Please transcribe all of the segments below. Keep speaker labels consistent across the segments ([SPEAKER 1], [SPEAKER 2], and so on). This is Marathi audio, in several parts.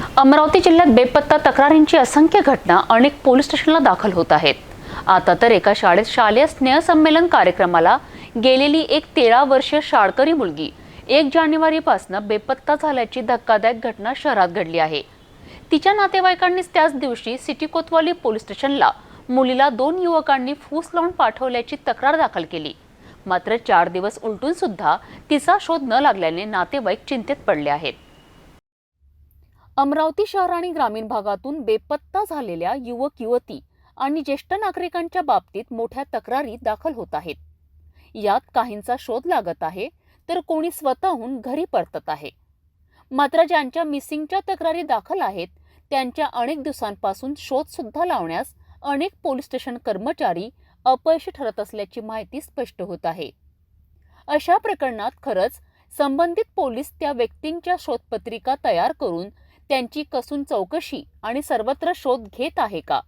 [SPEAKER 1] अमरावती जिल्ह्यात बेपत्ता तक्रारींची असंख्य घटना अनेक पोलीस स्टेशनला दाखल होत आहेत. आता तर एका शाळेत शालेय स्नेहसंमेलन कार्यक्रमाला गेलेली एक तेरा वर्षीय शाळकरी मुलगी एक जानेवारीपासून बेपत्ता झाल्याची धक्कादायक घटना शहरात घडली आहे. तिच्या नातेवाईकांनीच त्याच दिवशी सिटी कोतवाली पोलीस स्टेशनला मुलीला दोन युवकांनी फूस लावून पाठवल्याची तक्रार दाखल केली. मात्र चार दिवस उलटून सुद्धा तिचा शोध न लागल्याने नातेवाईक चिंतेत पडले आहेत. अमरावती शहर आणि ग्रामीण भागातून बेपत्ता झालेल्या युवक युवती आणि ज्येष्ठ नागरिकांच्या बाबतीत मोठ्या तक्रारी दाखल होत आहेत. यात काहींचा शोध लागत आहे तर कोणी स्वतःहून घरी परतत आहे. मात्र ज्यांच्या मिसिंगच्या तक्रारी दाखल आहेत त्यांच्या अनेक दिवसांपासून शोधसुद्धा लावण्यास अनेक पोलीस स्टेशन कर्मचारी अपयशी ठरत असल्याची माहिती स्पष्ट होत आहे. अशा प्रकरणात खरंच संबंधित पोलीस त्या व्यक्तींच्या शोधपत्रिका तयार करून त्यांची कसून चौकशी आणि सर्वत्र शोध घेत आहे का?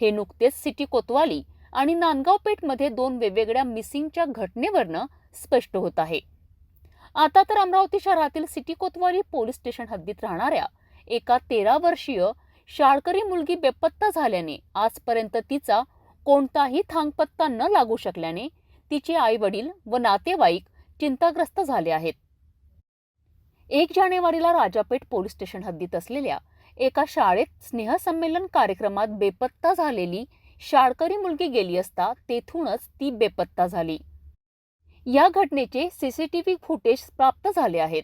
[SPEAKER 1] हे नुकतेच सिटी कोतवाली आणि नांदगाव पेठमध्ये दोन वेगवेगळ्या मिसिंगच्या घटनेवरनं स्पष्ट होत आहे. आता तर अमरावती शहरातील सिटी कोतवाली पोलीस स्टेशन हद्दीत राहणाऱ्या एका तेरा वर्षीय शाळकरी मुलगी बेपत्ता झाल्याने आजपर्यंत तिचा कोणताही थांगपत्ता न लागू शकल्याने तिचे आई वडील व नातेवाईक चिंताग्रस्त झाले आहेत. एक जानेवारीला राजापेठ पोलीस स्टेशन हद्दीत असलेल्या एका शाळेत स्नेहसंमेलन कार्यक्रमात बेपत्ता झालेली शाळकरी मुलगी गेली असता तेथूनच ती बेपत्ता झाली. या घटनेचे सीसीटीव्ही फुटेज प्राप्त झाले आहेत.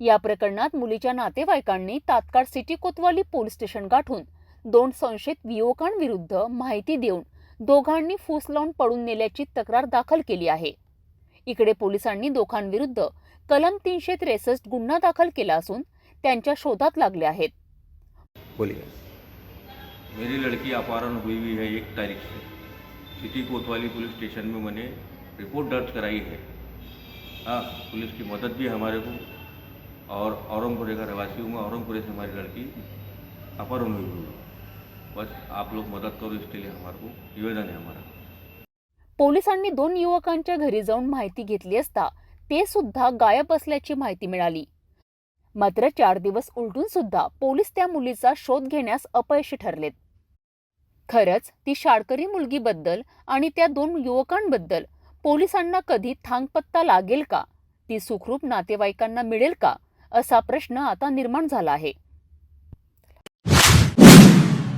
[SPEAKER 1] या प्रकरणात मुलीच्या नातेवाईकांनी तात्काळ सिटी कोतवाली पोलीस स्टेशन गाठून दोन संशयित युवकांविरुद्ध माहिती देऊन दोघांनी फूस लावून पडून नेल्याची तक्रार दाखल केली आहे. इकडे पोलिसांनी दोघांविरुद्ध कलम तीनशे त्रेसष्ट गुन्हा दाखल केला असून त्यांच्या शोधात लागले आहेत.
[SPEAKER 2] बोलिए.
[SPEAKER 3] मेरी लड़की अपहरण हुई हुई है एक तारीख से। सिटी कोतवाली पुलिस स्टेशन में मैंने रिपोर्ट दर्ज कराई है। हाँ पुलिस की मदद भी हमारे को। और औरंगपुरे का रहवासी हूँ मैं। औरंगपुरे से हमारी लड़की अपहरण हुई हुई बस आप लोग मदद करो इसके लिए हमारे को निवेदन है हमारा।
[SPEAKER 1] पोलिसांनी दोन युवकांच्या घरी जाऊन माहिती घेतली असता ते सुद्धा गायब असल्याची माहिती मिळाली. मात्र चार दिवस उलटून सुद्धा पोलीस त्या मुलीचा शोध घेण्यास अपयशी ठरलेत. खरंच ती शाळकरी मुलगीबद्दल आणि त्या दोन युवकांबद्दल पोलिसांना कधी थांगपत्ता लागेल का? ती सुखरूप नातेवाईकांना मिळेल का? असा प्रश्न आता निर्माण झाला आहे.